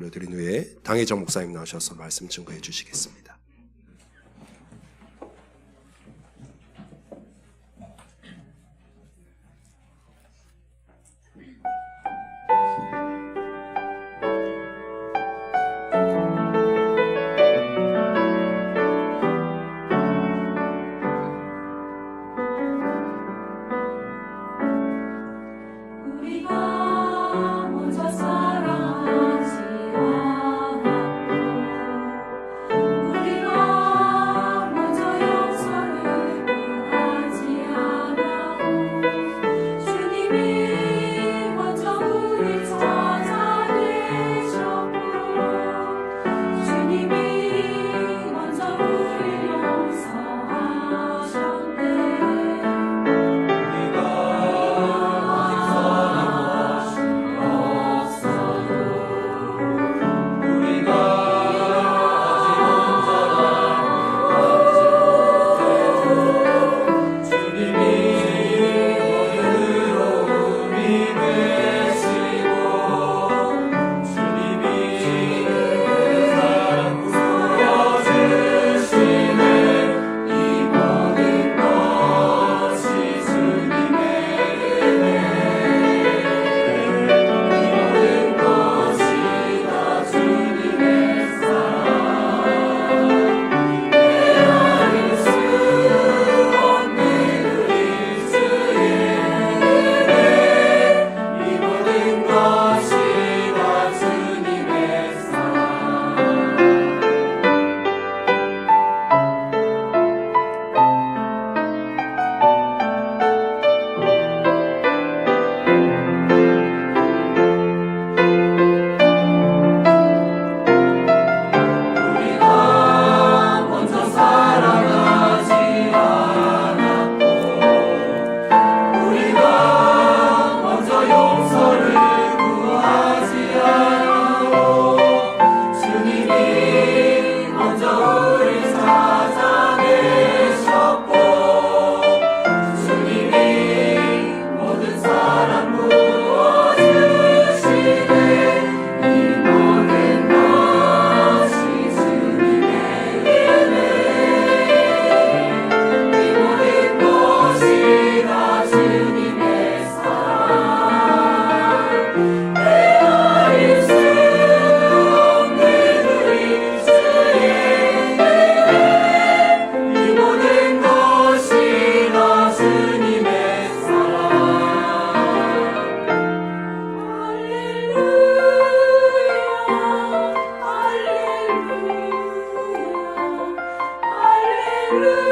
올려드린 후에 당회장 목사님 나오셔서 말씀 증거해 주시겠습니다. Lord.